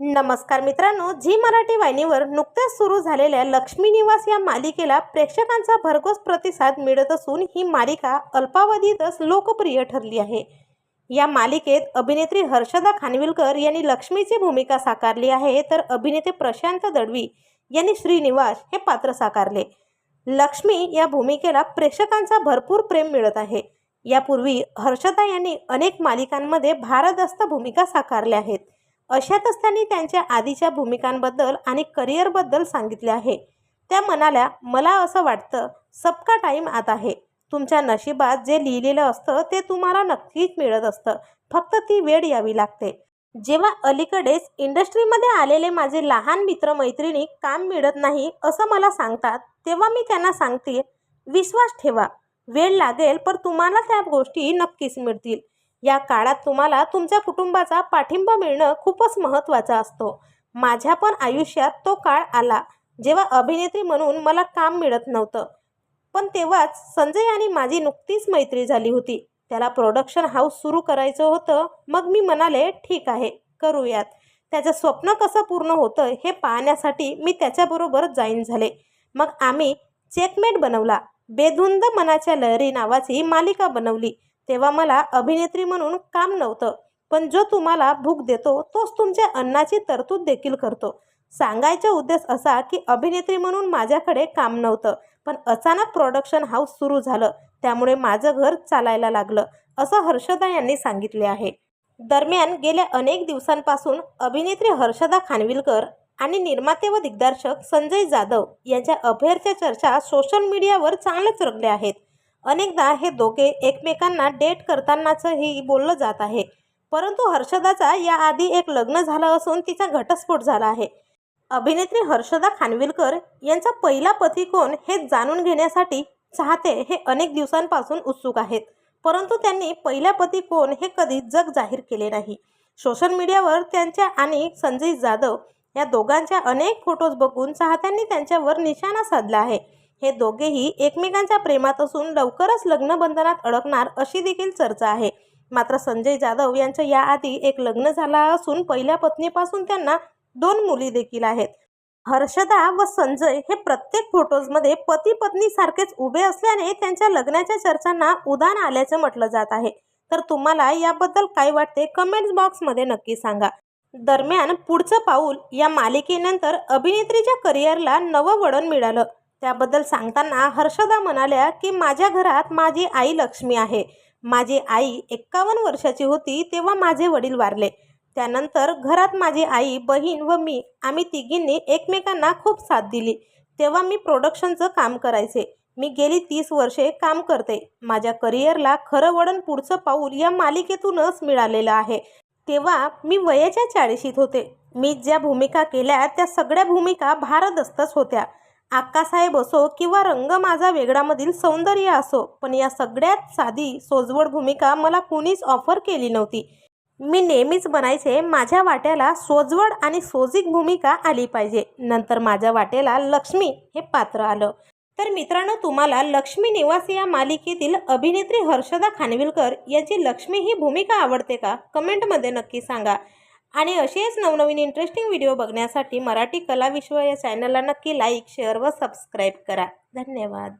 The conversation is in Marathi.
नमस्कार मित्रांनो झी मराठी वाहिनीवर नुकत्याच सुरू झालेल्या लक्ष्मी निवास या मालिकेला प्रेक्षकांचा भरघोस प्रतिसाद मिळत असून ही मालिका अल्पावधीतच लोकप्रिय ठरली आहे. या मालिकेत अभिनेत्री हर्षदा खानविलकर यांनी लक्ष्मीची भूमिका साकारली आहे तर अभिनेते प्रशांत दडवी यांनी श्रीनिवास हे पात्र साकारले. लक्ष्मी या भूमिकेला प्रेक्षकांचा भरपूर प्रेम मिळत आहे. यापूर्वी हर्षदा यांनी अनेक मालिकांमध्ये भारदस्त भूमिका साकारल्या आहेत. अशातच त्यांनी त्यांच्या आधीच्या भूमिकांबद्दल आणि करिअरबद्दल सांगितले आहे. त्या म्हणाल्या मला असं वाटतं सबका टाईम आत आहे तुमच्या नशिबात जे लिहिलेलं असतं ते तुम्हाला नक्कीच मिळत असतं. फक्त ती वेळ यावी लागते. जेव्हा अलीकडेच इंडस्ट्रीमध्ये आलेले माझे लहान मित्रमैत्रिणी काम मिळत नाही असं मला सांगतात तेव्हा मी त्यांना सांगते विश्वास ठेवा. वेळ लागेल पण तुम्हाला त्या गोष्टी नक्कीच मिळतील. या काळात तुम्हाला तुमच्या कुटुंबाचा पाठिंबा मिळणं खूपच महत्त्वाचा असतो. माझ्या पण आयुष्यात तो काळ आला जेव्हा अभिनेत्री म्हणून मला काम मिळत नव्हतं. पण तेव्हाच संजय आणि माझी नुकतीच मैत्री झाली होती. त्याला प्रोडक्शन हाऊस सुरू करायचं होतं. मग मी म्हणाले ठीक आहे करूयात. त्याचं स्वप्न कसं पूर्ण होतं हे पाहण्यासाठी मी त्याच्याबरोबर जॉईन झाले. मग आम्ही चेकमेट बनवला. बेधुंद मनाच्या लहरी नावाची मालिका बनवली. तेव्हा मला अभिनेत्री म्हणून काम नव्हतं पण जो तुम्हाला भूक देतो तोच तुमच्या अन्नाची तरतूद देखील करतो. सांगायचा उद्देश असा की अभिनेत्री म्हणून माझ्याकडे काम नव्हतं पण अचानक प्रोडक्शन हाऊस सुरू झालं त्यामुळे माझं घर चालायला लागलं असं हर्षदा यांनी सांगितले आहे. दरम्यान गेल्या अनेक दिवसांपासून अभिनेत्री हर्षदा खानविलकर आणि निर्माते व दिग्दर्शक संजय जाधव यांच्या अफेअरच्या चर्चा सोशल मीडियावर चांगल्याच रंगल्या आहेत. अनेकदा हे दोघे एकमेकांना डेट करतानाचंही बोललं जात आहे. परंतु हर्षदाचा याआधी एक लग्न झालं असून तिचा घटस्फोट झाला आहे. अभिनेत्री हर्षदा खानविलकर यांचा पहिला पती कोण हे जाणून घेण्यासाठी चाहते हे अनेक दिवसांपासून उत्सुक आहेत. परंतु त्यांनी पहिल्या पती कोण हे कधी जग जाहीर केले नाही. सोशल मीडियावर त्यांच्या आणि संजय जाधव या दोघांच्या अनेक फोटोज बघून चाहत्यांनी त्यांच्यावर निशाणा साधला आहे. हे दोघेही एकमेकांच्या प्रेमात असून लवकरच लग्नबंधनात अडकणार अशी देखील चर्चा आहे. मात्र संजय जाधव यांचं याआधी एक लग्न झालं असून पहिल्या पत्नीपासून त्यांना दोन मुली देखील आहेत. हर्षदा व संजय हे प्रत्येक फोटोजमध्ये पती पत्नीसारखेच उभे असल्याने त्यांच्या लग्नाच्या चर्चांना उदान आल्याचं म्हटलं जात आहे. तर तुम्हाला याबद्दल काय वाटते कमेंट्स बॉक्समध्ये नक्की सांगा. दरम्यान पुढचं पाऊल या मालिकेनंतर अभिनेत्रीच्या करिअरला नवं वळण मिळालं. त्याबद्दल सांगताना हर्षदा म्हणाल्या की माझ्या घरात माझी आई लक्ष्मी आहे. माझी आई एक्कावन्न वर्षाची होती तेव्हा माझे वडील वारले. त्यानंतर घरात माझी आई बहीण व मी आम्ही तिघींनी एकमेकांना खूप साथ दिली. तेव्हा मी प्रोडक्शनचं काम करायचे. मी गेली तीस वर्षे काम करते. माझ्या करिअरला खरं वळण पुढचं पाऊल या मालिकेतूनच मिळालेलं आहे. तेव्हा मी वयाच्या चाळीशीत होते. मी ज्या भूमिका केल्या त्या सगळ्या भूमिका भारदस्तच होत्या. आक्कासाहेब असो किंवा रंग माझा वेगळामधील सौंदर्य असो पण या सगळ्यात साधी सोजवळ भूमिका मला कुणीच ऑफर केली नव्हती. मी नेहमीच म्हणायचे माझ्या वाट्याला सोजवड आणि सोजिक भूमिका आली पाहिजे. नंतर माझ्या वाट्याला लक्ष्मी हे पात्र आलं. तर मित्रांनो तुम्हाला लक्ष्मी निवास या मालिकेतील अभिनेत्री हर्षदा खानविलकर यांची लक्ष्मी ही भूमिका आवडते का? कमेंटमध्ये नक्की सांगा. आणि असेच नवनवीन इंटरेस्टिंग व्हिडिओ बघण्यासाठी मराठी कला विश्व या चॅनलला नक्की लाईक शेअर व सबस्क्राईब करा. धन्यवाद.